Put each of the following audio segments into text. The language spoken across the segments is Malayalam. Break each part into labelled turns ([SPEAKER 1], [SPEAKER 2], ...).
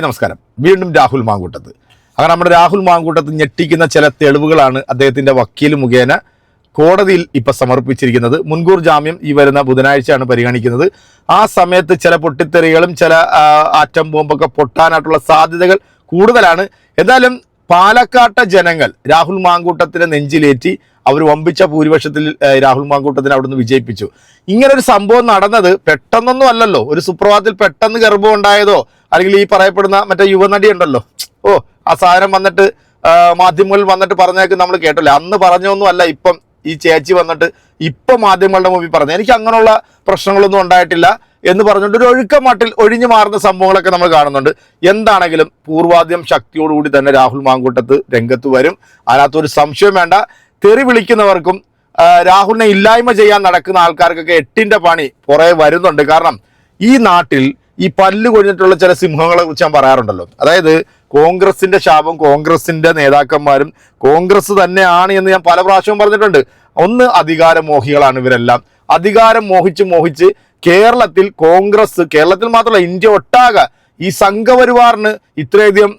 [SPEAKER 1] നമസ്കാരം. വീണ്ടും രാഹുൽ മാങ്കൂട്ടത്ത്. അങ്ങനെ നമ്മുടെ രാഹുൽ മാങ്കൂട്ടത്ത് ഞെട്ടിക്കുന്ന ചില തെളിവുകളാണ് അദ്ദേഹത്തിന്റെ വക്കീൽ മുഖേന കോടതിയിൽ ഇപ്പൊ സമർപ്പിച്ചിരിക്കുന്നത്. മുൻകൂർ ജാമ്യം ഈ വരുന്ന ബുധനാഴ്ചയാണ് പരിഗണിക്കുന്നത്. ആ സമയത്ത് ചില പൊട്ടിത്തെറികളും ചില ആറ്റം ബോംബൊക്കെ പൊട്ടാനായിട്ടുള്ള സാധ്യതകൾ കൂടുതലാണ്. എന്തായാലും പാലക്കാട്ടെ ജനങ്ങൾ രാഹുൽ മാങ്കൂട്ടത്തിനെ നെഞ്ചിലേറ്റി അവർ വമ്പിച്ച ഭൂരിപക്ഷത്തിൽ രാഹുൽ മാങ്കൂട്ടത്തിനെ അവിടുന്ന് വിജയിപ്പിച്ചു. ഇങ്ങനൊരു സംഭവം നടന്നത് പെട്ടെന്നൊന്നും അല്ലല്ലോ. ഒരു സുപ്രഭാതത്തിൽ പെട്ടെന്ന് ഗർഭം ഉണ്ടായതോ അല്ലെങ്കിൽ ഈ പറയപ്പെടുന്ന മറ്റേ യുവനടി ഉണ്ടല്ലോ. ഓ ആ സാധനം വന്നിട്ട് മാധ്യമങ്ങളിൽ വന്നിട്ട് പറഞ്ഞേക്ക് നമ്മൾ കേട്ടല്ലോ. അന്ന് പറഞ്ഞൊന്നും അല്ല ഇപ്പം ഈ ചേച്ചി വന്നിട്ട് ഇപ്പം മാധ്യമങ്ങളുടെ മുമ്പിൽ പറഞ്ഞു എനിക്ക് അങ്ങനെയുള്ള പ്രശ്നങ്ങളൊന്നും ഉണ്ടായിട്ടില്ല എന്ന് പറഞ്ഞുകൊണ്ട് ഒരു ഒഴുക്കമാട്ടിൽ ഒഴിഞ്ഞു മാറുന്ന സംഭവങ്ങളൊക്കെ നമ്മൾ കാണുന്നുണ്ട്. എന്താണെങ്കിലും പൂർവാദ്യം ശക്തിയോടുകൂടി തന്നെ രാഹുൽ മാങ്കൂട്ടത്ത് രംഗത്ത് വരും. അതിനകത്തൊരു സംശയം വേണ്ട. തെറി വിളിക്കുന്നവർക്കും രാഹുലിനെ ഇല്ലായ്മ ചെയ്യാൻ നടക്കുന്ന ആൾക്കാർക്കൊക്കെ എട്ടിന്റെ പണി പുറകെ വരുന്നുണ്ട്. കാരണം ഈ നാട്ടിൽ ഈ പല്ല് കൊഴിഞ്ഞിട്ടുള്ള ചില സിംഹങ്ങളെ കുറിച്ച് ഞാൻ പറയാറുണ്ടല്ലോ. അതായത് കോൺഗ്രസിന്റെ ശാപം കോൺഗ്രസിന്റെ നേതാക്കന്മാരും കോൺഗ്രസ് തന്നെയാണ് എന്ന് ഞാൻ പല പ്രാവശ്യവും പറഞ്ഞിട്ടുണ്ട്. ഒന്ന് അധികാരമോഹികളാണ് ഇവരെല്ലാം. അധികാരം മോഹിച്ച് മോഹിച്ച് കേരളത്തിൽ കോൺഗ്രസ് കേരളത്തിൽ മാത്രമല്ല ഇന്ത്യ ഒട്ടാകെ ഈ സംഘപരിവാറിന് ഇത്രയധികം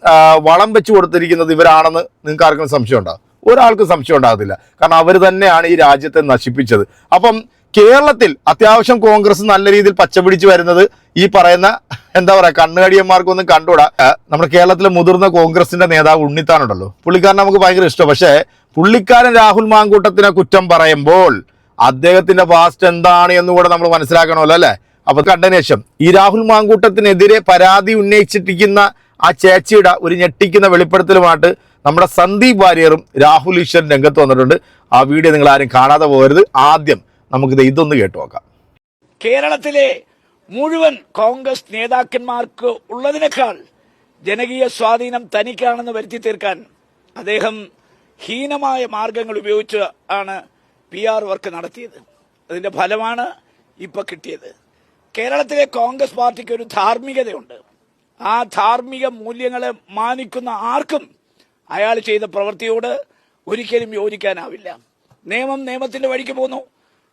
[SPEAKER 1] വളം വെച്ചു കൊടുത്തിരിക്കുന്നത് ഇവരാണെന്ന് നിങ്ങൾക്ക് ആർക്കും സംശയം ഉണ്ടാകും ഒരാൾക്കും സംശയം ഉണ്ടാകത്തില്ല. കാരണം അവർ തന്നെയാണ് ഈ രാജ്യത്തെ നശിപ്പിച്ചത്. അപ്പം കേരളത്തിൽ അത്യാവശ്യം കോൺഗ്രസ് നല്ല രീതിയിൽ പച്ചപിടിച്ച് വരുന്നത് ഈ പറയുന്ന എന്താ പറയാ കണ്ണുകടിയന്മാർക്കൊന്നും കണ്ടുകൂടാ. നമ്മുടെ കേരളത്തിലെ മുതിർന്ന കോൺഗ്രസിന്റെ നേതാവ് ഉണ്ണിത്താനുണ്ടല്ലോ. പുള്ളിക്കാരൻ നമുക്ക് ഭയങ്കര ഇഷ്ടം. പക്ഷേ പുള്ളിക്കാരൻ രാഹുൽ മാങ്കൂട്ടത്തിനെ കുറ്റം പറയുമ്പോൾ അദ്ദേഹത്തിന്റെ പാസ്റ്റ് എന്താണ് എന്ന് കൂടെ നമ്മൾ മനസ്സിലാക്കണമല്ലോ അല്ലേ? അപ്പൊ കണ്ടതിന് ശേഷം ഈ രാഹുൽ മാങ്കൂട്ടത്തിനെതിരെ പരാതി ഉന്നയിച്ചിട്ടിരിക്കുന്ന ആ ചേച്ചിയുടെ ഒരു ഞെട്ടിക്കുന്ന വെളിപ്പെടുത്തലുമായിട്ട് നമ്മുടെ സന്ദീപ് വാര്യറും രാഹുൽ ഈശ്വരൻ രംഗത്ത് വന്നിട്ടുണ്ട്. ആ വീഡിയോ നിങ്ങൾ ആരും കാണാതെ പോകരുത്. ആദ്യം നമുക്കിത് ഇതൊന്ന് കേട്ടു നോക്കാം.
[SPEAKER 2] കേരളത്തിലെ മുഴുവൻ കോൺഗ്രസ് നേതാക്കന്മാർക്ക് ഉള്ളതിനേക്കാൾ ജനകീയ സ്വാധീനം തനിക്കാണെന്ന് വരുത്തി തീർക്കാൻ അദ്ദേഹം ഹീനമായ മാർഗങ്ങൾ ഉപയോഗിച്ച് ആണ് പി ആർ വർക്ക് നടത്തിയത്. അതിന്റെ ഫലമാണ് ഇപ്പൊ കിട്ടിയത്. കേരളത്തിലെ കോൺഗ്രസ് പാർട്ടിക്ക് ഒരു ധാർമ്മികതയുണ്ട്. ആ ധാർമ്മിക മൂല്യങ്ങളെ മാനിക്കുന്ന ആർക്കും അയാൾ ചെയ്ത പ്രവൃത്തിയോട് ഒരിക്കലും യോജിക്കാനാവില്ല. നിയമം നിയമത്തിന്റെ വഴിക്ക് പോന്നു.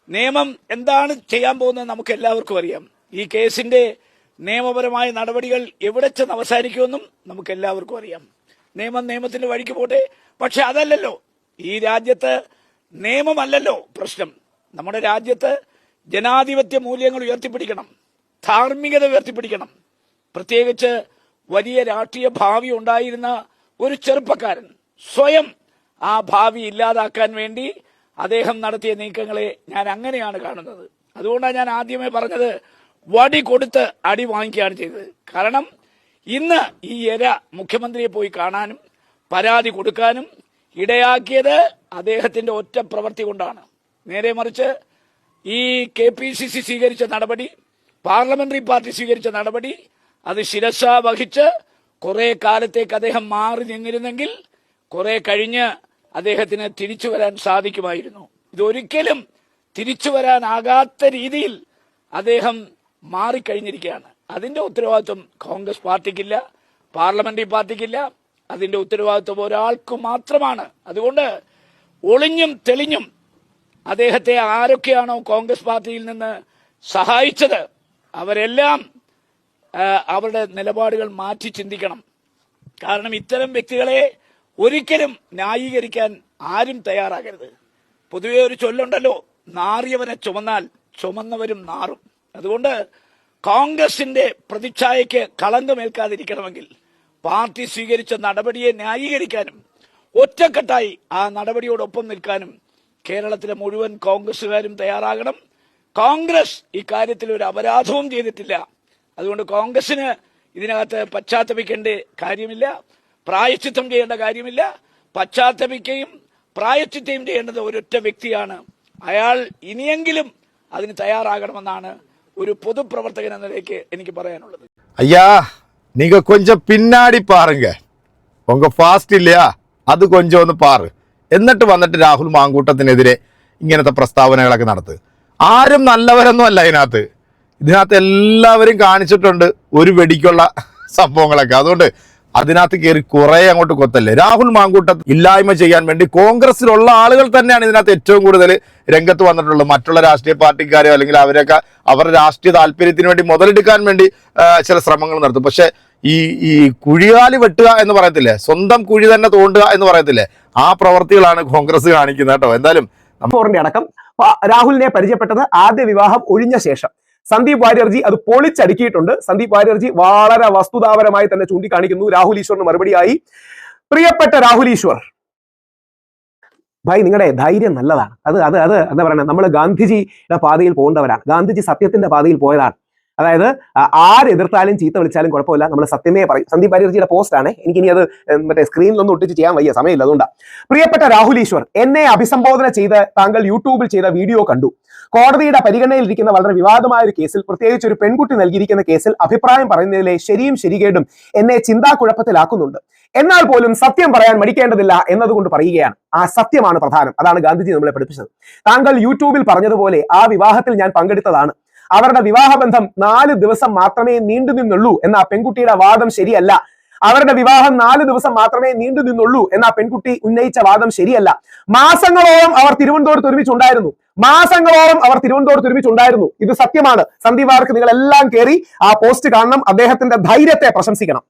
[SPEAKER 2] നിയമം എന്താണ് ചെയ്യാൻ പോകുന്നത് നമുക്ക് എല്ലാവർക്കും അറിയാം. ഈ കേസിന്റെ നിയമപരമായ നടപടികൾ എവിടെ ചെന്ന് അവസാനിക്കുമെന്നും നമുക്ക് എല്ലാവർക്കും അറിയാം. നിയമം നിയമത്തിന്റെ വഴിക്ക് പോട്ടെ. പക്ഷെ അതല്ലല്ലോ. ഈ രാജ്യത്ത് നിയമമല്ലല്ലോ പ്രശ്നം. നമ്മുടെ രാജ്യത്ത് ജനാധിപത്യ മൂല്യങ്ങൾ ഉയർത്തിപ്പിടിക്കണം. ധാർമ്മികത ഉയർത്തിപ്പിടിക്കണം. പ്രത്യേകിച്ച് വലിയ രാഷ്ട്രീയ ഭാവി ഉണ്ടായിരുന്ന ഒരു ചെറുപ്പക്കാരൻ സ്വയം ആ ഭാവി ഇല്ലാതാക്കാൻ വേണ്ടി അദ്ദേഹം നടത്തിയ നീക്കങ്ങളെ ഞാൻ അങ്ങനെയാണ് കാണുന്നത്. അതുകൊണ്ടാണ് ഞാൻ ആദ്യമേ പറഞ്ഞത് വടി കൊടുത്ത് അടി വാങ്ങിക്കുകയാണ് ചെയ്തത്. കാരണം ഇന്ന് ഈ എര മുഖ്യമന്ത്രിയെ പോയി കാണാനും പരാതി കൊടുക്കാനും ഇടയാക്കിയത് അദ്ദേഹത്തിന്റെ ഒറ്റ പ്രവൃത്തി കൊണ്ടാണ്. നേരെ മറിച്ച് ഈ കെ പി സി സി സ്വീകരിച്ച നടപടി പാർലമെന്ററി പാർട്ടി സ്വീകരിച്ച നടപടി അത് ശിരസ വഹിച്ച് കുറെ കാലത്തേക്ക് അദ്ദേഹം മാറി നിന്നിരുന്നെങ്കിൽ കുറെ കഴിഞ്ഞ് അദ്ദേഹത്തിന് തിരിച്ചു വരാൻ സാധിക്കുമായിരുന്നു. ഇതൊരിക്കലും തിരിച്ചു വരാനാകാത്ത രീതിയിൽ അദ്ദേഹം മാറിക്കഴിഞ്ഞിരിക്കുകയാണ്. അതിന്റെ ഉത്തരവാദിത്വം കോൺഗ്രസ് പാർട്ടിക്കില്ല പാർലമെന്ററി പാർട്ടിക്കില്ല. അതിന്റെ ഉത്തരവാദിത്വം ഒരാൾക്ക് മാത്രമാണ്. അതുകൊണ്ട് ഒളിഞ്ഞും തെളിഞ്ഞും അദ്ദേഹത്തെ ആരൊക്കെയാണോ കോൺഗ്രസ് പാർട്ടിയിൽ നിന്ന് സഹായിച്ചത് അവരെല്ലാം അവരുടെ നിലപാടുകൾ മാറ്റി ചിന്തിക്കണം. കാരണം ഇത്തരം വ്യക്തികളെ ഒരിക്കലും ന്യായീകരിക്കാൻ ആരും തയ്യാറാകരുത്. പൊതുവെ ഒരു ചൊല്ലുണ്ടല്ലോ നാറിയവനെ ചുമന്നാൽ ചുമന്നവരും നാറും. അതുകൊണ്ട് കോൺഗ്രസിന്റെ പ്രതിച്ഛായയ്ക്ക് കളങ്കമേൽക്കാതിരിക്കണമെങ്കിൽ പാർട്ടി സ്വീകരിച്ച നടപടിയെ ന്യായീകരിക്കാനും ഒറ്റക്കെട്ടായി ആ നടപടിയോടൊപ്പം നിൽക്കാനും കേരളത്തിലെ മുഴുവൻ കോൺഗ്രസുകാരും തയ്യാറാകണം. കോൺഗ്രസ് ഇക്കാര്യത്തിൽ ഒരു അപരാധവും ചെയ്തിട്ടില്ല. അതുകൊണ്ട് കോൺഗ്രസിന് ഇതിനകത്ത് പശ്ചാത്തപിക്കേണ്ട കാര്യമില്ല പ്രായച്ചിത്തം ചെയ്യേണ്ട കാര്യമില്ല പശ്ചാത്തപിക്കുകയും പ്രായച്ചിത്തയും ചെയ്യേണ്ടത് ഒരൊറ്റ വ്യക്തിയാണ് അയാൾ ഇനിയെങ്കിലും അതിന് തയ്യാറാകണമെന്നാണ് ഒരു പൊതുപ്രവർത്തകൻ എന്ന നിലയ്ക്ക് എനിക്ക് പറയാനുള്ളത്
[SPEAKER 1] ஐயா நீங்க கொஞ்சம் பின்னாடி பாருங்க உங்க ഫാസ്റ്റ് ഇല്ല അത് கொஞ்சம் ഒന്ന് പാറ് എന്നിട്ട് വന്നിട്ട് രാഹുൽ മാങ്കൂട്ടത്തിനെതിരെ ഇങ്ങനത്തെ പ്രസ്താവനകളൊക്കെ നടത്ത് ആരും നല്ലവരൊന്നും അല്ല ഇതിനകത്ത് ഇതിനകത്ത് എല്ലാവരും കാണിച്ചിട്ടുണ്ട് ഒരു വെടിക്കുള്ള സംഭവങ്ങളൊക്കെ. അതുകൊണ്ട് അതിനകത്ത് കയറി കുറെ അങ്ങോട്ട് കൊത്തല്ലേ? രാഹുൽ മാങ്കൂട്ടം ഇല്ലായ്മ ചെയ്യാൻ വേണ്ടി കോൺഗ്രസിലുള്ള ആളുകൾ തന്നെയാണ് ഇതിനകത്ത് ഏറ്റവും കൂടുതൽ രംഗത്ത് വന്നിട്ടുള്ളത്. മറ്റുള്ള രാഷ്ട്രീയ പാർട്ടിക്കാരോ അല്ലെങ്കിൽ അവരൊക്കെ അവരുടെ രാഷ്ട്രീയ താല്പര്യത്തിന് വേണ്ടി മുതലെടുക്കാൻ വേണ്ടി ചില ശ്രമങ്ങൾ നടത്തും. പക്ഷെ ഈ ഈ കുഴികാലി വെട്ടുക എന്ന് പറയത്തില്ലേ? സ്വന്തം കുഴി തന്നെ തോണ്ടുക എന്ന് പറയത്തില്ലേ? ആ പ്രവർത്തികളാണ് കോൺഗ്രസ് കാണിക്കുന്നത് കേട്ടോ. എന്തായാലും
[SPEAKER 3] അടക്കം രാഹുലിനെ പരിചയപ്പെട്ടത് ആദ്യ വിവാഹം ഒഴിഞ്ഞ ശേഷം. സന്ദീപ് വാര്യർജി അത് പൊളിച്ചടുക്കിയിട്ടുണ്ട്. സന്ദീപ് വാര്യർജി വളരെ വസ്തുതാപരമായി തന്നെ ചൂണ്ടിക്കാണിക്കുന്നു. രാഹുൽ ഈശ്വറിന് മറുപടിയായി. പ്രിയപ്പെട്ട രാഹുൽ ഈശ്വർ. ഭായ് നിങ്ങളുടെ ധൈര്യം നല്ലതാണ്. അത് അത് അത് എന്താ പറയുക നമ്മൾ ഗാന്ധിജിയുടെ പാതയിൽ പോകേണ്ടവരാണ്. ഗാന്ധിജി സത്യത്തിന്റെ പാതയിൽ പോയതാണ്. അതായത് ആര് എതിർത്താലും ചീത്ത വിളിച്ചാലും കുഴപ്പമില്ല. നമ്മൾ സത്യമേ പറയും. സന്ദീപ് ബാനർജിയുടെ എനിക്ക് ഇനി അത് മറ്റേ സ്ക്രീനിലൊന്നും ഒട്ടിച്ച് ചെയ്യാൻ വയ്യ. സമയമില്ല അതുകൊണ്ടാണ് പ്രിയപ്പെട്ട രാഹുൽ ഈശ്വർ എന്നെ അഭിസംബോധന ചെയ്ത് താങ്കൾ യൂട്യൂബിൽ ചെയ്ത വീഡിയോ കണ്ടു. കോടതിയുടെ പരിഗണനയിലിരിക്കുന്ന വളരെ വിവാദമായ ഒരു കേസിൽ പ്രത്യേകിച്ച് ഒരു പെൺകുട്ടി നൽകിയിരിക്കുന്ന കേസിൽ അഭിപ്രായം പറയുന്നതിലെ ശരിയും ശരികേടും എന്നെ ചിന്താക്കുഴപ്പത്തിലാക്കുന്നുണ്ട്. എന്നാൽ പോലും സത്യം പറയാൻ മടിക്കേണ്ടതില്ല എന്നതുകൊണ്ട് പറയുകയാണ്. ആ സത്യമാണ് പ്രധാനം. അതാണ് ഗാന്ധിജി നമ്മളെ പഠിപ്പിച്ചത്. താങ്കൾ യൂട്യൂബിൽ പറഞ്ഞതുപോലെ ആ വിവാഹത്തിൽ ഞാൻ പങ്കെടുത്തതാണ്. അവരുടെ വിവാഹബന്ധം നാല് ദിവസം മാത്രമേ നീണ്ടു നിന്നുള്ളൂ എന്ന ആ പെൺകുട്ടിയുടെ വാദം ശരിയല്ല. അവരുടെ വിവാഹം നാല് ദിവസം മാത്രമേ നീണ്ടു നിന്നുള്ളൂ എന്ന പെൺകുട്ടി ഉന്നയിച്ച വാദം ശരിയല്ല. മാസങ്ങളോളം അവർ തിരുവനന്തപുരത്ത് ഒരുമിച്ചുണ്ടായിരുന്നു. മാസങ്ങളോളം അവർ തിരുവനന്തപുരത്ത് ഒരുമിച്ചുണ്ടായിരുന്നു. ഇത് സത്യമാണ്. സന്ദീപ് വാർക്ക് നിങ്ങൾ എല്ലാം കയറി ആ പോസ്റ്റ് കാണണം. അദ്ദേഹത്തിന്റെ ധൈര്യത്തെ പ്രശംസിക്കണം.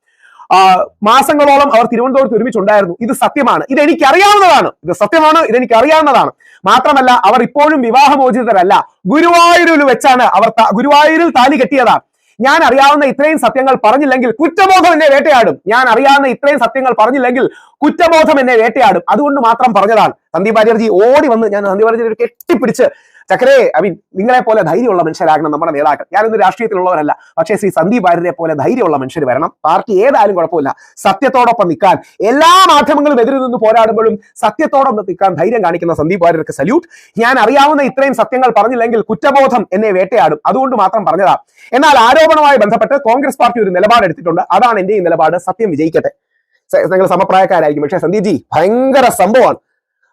[SPEAKER 3] മാസങ്ങളോളം അവർ തിരുവനന്തപുരത്ത് ഒരുമിച്ചുണ്ടായിരുന്നു. ഇത് സത്യമാണ്. ഇത് എനിക്ക് അറിയാവുന്നതാണ് ഇത് സത്യമാണ്. ഇത് എനിക്ക് അറിയാവുന്നതാണ് മാത്രമല്ല അവർ ഇപ്പോഴും വിവാഹമോചിതരല്ല. ഗുരുവായൂരിൽ വെച്ചാണ് അവർ ഗുരുവായൂരിൽ താലി കെട്ടിയതാണ്. ഞാൻ അറിയാവുന്ന ഇത്രയും സത്യങ്ങൾ പറഞ്ഞില്ലെങ്കിൽ കുറ്റബോധം എന്നെ വേട്ടയാടും. ഞാൻ അറിയാവുന്ന ഇത്രയും സത്യങ്ങൾ പറഞ്ഞില്ലെങ്കിൽ കുറ്റബോധം എന്നെ വേട്ടയാടും. അതുകൊണ്ട് മാത്രം പറഞ്ഞതാണ്. സന്ദീപ് ബാനർജി ഓടി വന്ന് ഞാൻ സന്ദീപ് ബാനർജിയെ കെട്ടിപ്പിടിച്ച് ചക്കരേ ഐ മീൻ നിങ്ങളെ പോലെ ധൈര്യമുള്ള മനുഷ്യരാകണം നമ്മുടെ നേതാക്കൾ. ഞാനൊന്ന് രാഷ്ട്രീയത്തിലുള്ളവരല്ല. പക്ഷേ ശ്രീ സന്ദീപ് ആര്യരെ പോലെ ധൈര്യമുള്ള മനുഷ്യർ വരണം. പാർട്ടി ഏതായാലും കുഴപ്പമില്ല. സത്യത്തോടൊപ്പം നിൽക്കാൻ എല്ലാ മാധ്യമങ്ങളും എതിരിൽ നിന്ന് പോരാടുമ്പോഴും സത്യത്തോടൊപ്പം നിൽക്കാൻ ധൈര്യം കാണിക്കുന്ന സന്ദീപ് ആര്യർക്ക് സല്യൂട്ട്. ഞാൻ അറിയാവുന്ന ഇത്രയും സത്യങ്ങൾ പറഞ്ഞില്ലെങ്കിൽ കുറ്റബോധം എന്നെ വേട്ടയാടും. അതുകൊണ്ട് മാത്രം പറഞ്ഞതാ. എന്നാൽ ആരോപണവുമായി ബന്ധപ്പെട്ട് കോൺഗ്രസ് പാർട്ടി ഒരു നിലപാട് എടുത്തിട്ടുണ്ട്. അതാണ് എന്റെ ഈ നിലപാട്. സത്യം വിജയിക്കട്ടെ. നിങ്ങൾ സമപ്രായക്കാരായിരിക്കും. പക്ഷേ സന്ദീപ് ജി ഭയങ്കര സംഭവമാണ്.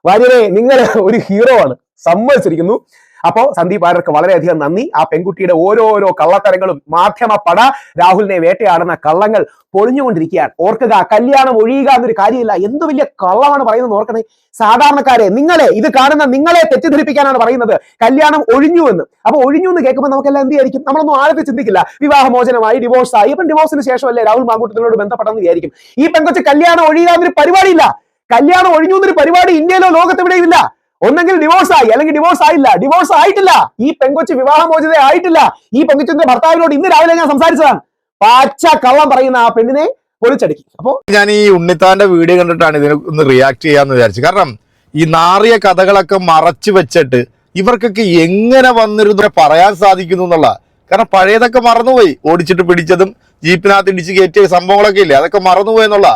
[SPEAKER 3] വാര്യരെ നിങ്ങൾ ഒരു ഹീറോ ആണ്. സമ്മതിച്ചിരിക്കുന്നു. അപ്പോ സന്ദീപ് വാര്യർക്ക് വളരെയധികം നന്ദി. ആ പെൺകുട്ടിയുടെ ഓരോരോ കള്ളത്തരങ്ങളും മാധ്യമ പട രാഹുലിനെ വേട്ടയാടുന്ന കള്ളങ്ങൾ പൊളിഞ്ഞുകൊണ്ടിരിക്കുകയാണ്. ഓർക്കുക കല്യാണം ഒഴിയുക എന്നൊരു കാര്യമില്ല. എന്ത് വലിയ കള്ളമാണ് പറയുന്നത് ഓർക്കണേ. സാധാരണക്കാരെ നിങ്ങളെ ഇത് കാണുന്ന നിങ്ങളെ തെറ്റിദ്ധരിപ്പിക്കാനാണ് പറയുന്നത്. കല്യാണം ഒഴിഞ്ഞു എന്ന്. അപ്പൊ ഒഴിഞ്ഞു എന്ന് കേൾക്കുമ്പോൾ നമുക്കെല്ലാം എന്ത് ചെയ്യും നമ്മളൊന്നും ആഴത്തിൽ ചിന്തിക്കില്ല. വിവാഹമോചനമായി ഡിവോഴ്സ് ആയി. ഇപ്പം ഡിവോഴ്സിന് ശേഷമല്ലേ രാഹുൽ മാങ്കൂട്ടത്തിനോട് ബന്ധപ്പെട്ടെന്ന് വിചാരിക്കും. ഈ പെൺകൊച്ച് കല്യാണം ഒഴിയുക എന്നൊരു പരിപാടിയില്ല. കല്യാണം ഒഴിഞ്ഞു എന്നൊരു പരിപാടി ഇന്ത്യയിലോ ലോകത്തെവിടെയും ഇല്ല. ഒന്നെങ്കിൽ ഡിവോഴ്സ് ആയി അല്ലെങ്കിൽ ഡിവോഴ്സ് ആയില്ല. ഡിവോഴ്സ് ആയിട്ടില്ല. ഈ പെങ്കൊച്ച് വിവാഹമോചിത ആയിട്ടില്ല ഈ പെങ്കൊച്ചിന്റെ ഭർത്താവിനോട് ഇന്ന് രാവിലെ ഞാൻ സംസാരിച്ചതാണ്. പാച്ച കള്ളം പറയുന്ന ആ പെണ്ണിനെ പൊളിച്ചടുക്കി. അപ്പോ
[SPEAKER 1] ഞാൻ ഈ ഉണ്ണിത്താന്റെ വീഡിയോ കണ്ടിട്ടാണ് ഇതിനെ ഒന്ന് റിയാക്ട് ചെയ്യാന്ന് വിചാരിച്ചു കാരണം ഈ നാറിയ കഥകളൊക്കെ മറച്ചു വെച്ചിട്ട് ഇവർക്കൊക്കെ എങ്ങനെ വന്നിരുന്നു പറയാൻ സാധിക്കുന്നു എന്നുള്ള കാരണം പഴയതൊക്കെ മറന്നുപോയി. ഓടിച്ചിട്ട് പിടിച്ചതും ജീപ്പിനകത്ത് ഇടിച്ച് കയറ്റിയ സംഭവങ്ങളൊക്കെ ഇല്ലേ? അതൊക്കെ മറന്നുപോയെന്നുള്ള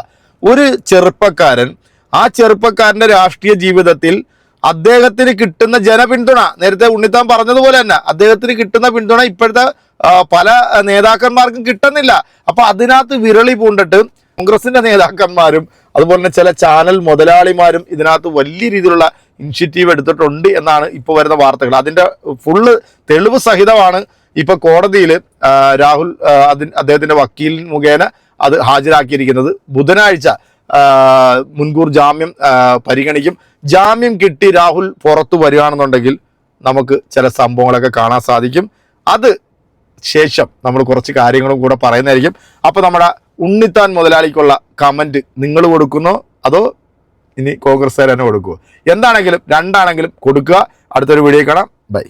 [SPEAKER 1] ഒരു ചെറുപ്പക്കാരൻ ആ ചെറുപ്പക്കാരന്റെ രാഷ്ട്രീയ ജീവിതത്തിൽ അദ്ദേഹത്തിന് കിട്ടുന്ന ജനപിന്തുണ. നേരത്തെ ഉണ്ണിത്താൻ പറഞ്ഞതുപോലെ തന്നെ അദ്ദേഹത്തിന് കിട്ടുന്ന പിന്തുണ ഇപ്പോഴത്തെ പല നേതാക്കന്മാർക്കും കിട്ടുന്നില്ല. അപ്പൊ അതിനകത്ത് വിരളി പൂണ്ടിട്ട് കോൺഗ്രസിന്റെ നേതാക്കന്മാരും അതുപോലെ തന്നെ ചില ചാനൽ മുതലാളിമാരും ഇതിനകത്ത് വലിയ രീതിയിലുള്ള ഇനിഷ്യേറ്റീവ് എടുത്തിട്ടുണ്ട് എന്നാണ് ഇപ്പോൾ വരുന്ന വാർത്തകൾ. അതിന്റെ ഫുള്ള് തെളിവ് സഹിതമാണ് ഇപ്പൊ കോടതിയിൽ രാഹുൽ അദ്ദേഹത്തിന്റെ വക്കീൽ മുഖേന അത് ഹാജരാക്കിയിരിക്കുന്നത്. ബുധനാഴ്ച മുൻകൂർ ജാമ്യം പരിഗണിക്കും. ജാമ്യം കിട്ടി രാഹുൽ പുറത്തു വരികയാണെന്നുണ്ടെങ്കിൽ നമുക്ക് ചില സംഭവങ്ങളൊക്കെ കാണാൻ സാധിക്കും. അത് ശേഷം നമ്മൾ കുറച്ച് കാര്യങ്ങളും കൂടെ പറയുന്നതായിരിക്കും. അപ്പോൾ നമ്മുടെ ഉണ്ണിത്താൻ മുതലാളിക്കുള്ള കമന്റ് നിങ്ങൾ കൊടുക്കുന്നോ? അതോ ഇനി കോൺഗ്രസ്സുകാർ തന്നെ കൊടുക്കുമോ എന്താണെങ്കിലും രണ്ടാണെങ്കിലും കൊടുക്കുക. അടുത്തൊരു വീഡിയോ കാണാം. ബൈ